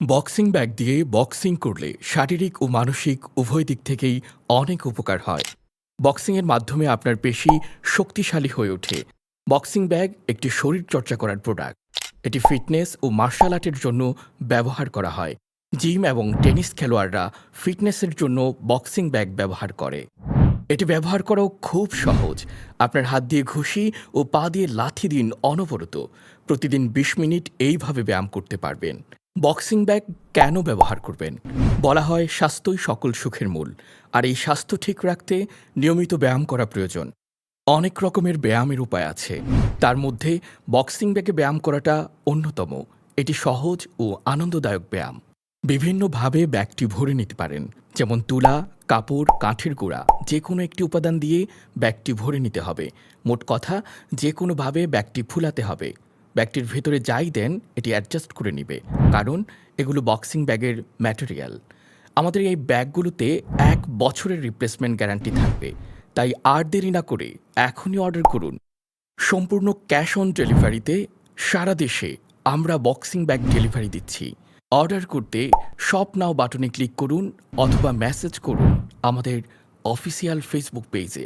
Boxing bag দিয়ে boxing করলে শারীরিক ও মানসিক উভয় দিক থেকেই অনেক উপকার হয়। বক্সিংয়ের মাধ্যমে আপনার পেশি শক্তিশালী হয়ে ওঠে। বক্সিং ব্যাগ একটি শরীর চর্চা করার প্রোডাক্ট। এটি ফিটনেস ও মার্শাল আর্টের জন্য ব্যবহার করা হয়। জিম এবং টেনিস খেলোয়াড়রা ফিটনেসের জন্য বক্সিং ব্যাগ ব্যবহার করে। এটি ব্যবহার করাও খুব সহজ। আপনার হাত দিয়ে ঘুষি ও পা দিয়ে লাথি দিন অনবরত। প্রতিদিন বিশ মিনিট এইভাবে ব্যায়াম করতে পারবেন। বক্সিং ব্যাগ কেন ব্যবহার করবেন? বলা হয় স্বাস্থ্যই সকল সুখের মূল, আর এই স্বাস্থ্য ঠিক রাখতে নিয়মিত ব্যায়াম করা প্রয়োজন। অনেক রকমের ব্যায়ামের উপায় আছে। তার মধ্যে বক্সিং ব্যাগে ব্যায়াম করাটা অন্যতম। এটি সহজ ও আনন্দদায়ক ব্যায়াম। বিভিন্নভাবে ব্যাগটি ভরে নিতে পারেন, যেমন তুলা, কাপড় কাঠের গোড়া যে কোনো একটি উপাদান দিয়ে ব্যাগটি ভরে নিতে হবে। মোট কথা যে কোনোভাবে ব্যাগটি ফুলাতে হবে। ব্যাগটির ভেতরে যাই দেন, এটি অ্যাডজাস্ট করে নিবে। কারণ, এগুলো বক্সিং ব্যাগের ম্যাটেরিয়াল আমাদের এই ব্যাগগুলোতে এক বছরের রিপ্লেসমেন্ট গ্যারান্টি থাকবে। তাই আর দেরি না করে এখনই অর্ডার করুন। সম্পূর্ণ ক্যাশ অন ডেলিভারিতে সারা দেশে আমরা বক্সিং ব্যাগ ডেলিভারি দিচ্ছি। অর্ডার করতে শপ নাও বাটনে ক্লিক করুন অথবা মেসেজ করুন আমাদের অফিসিয়াল ফেসবুক পেজে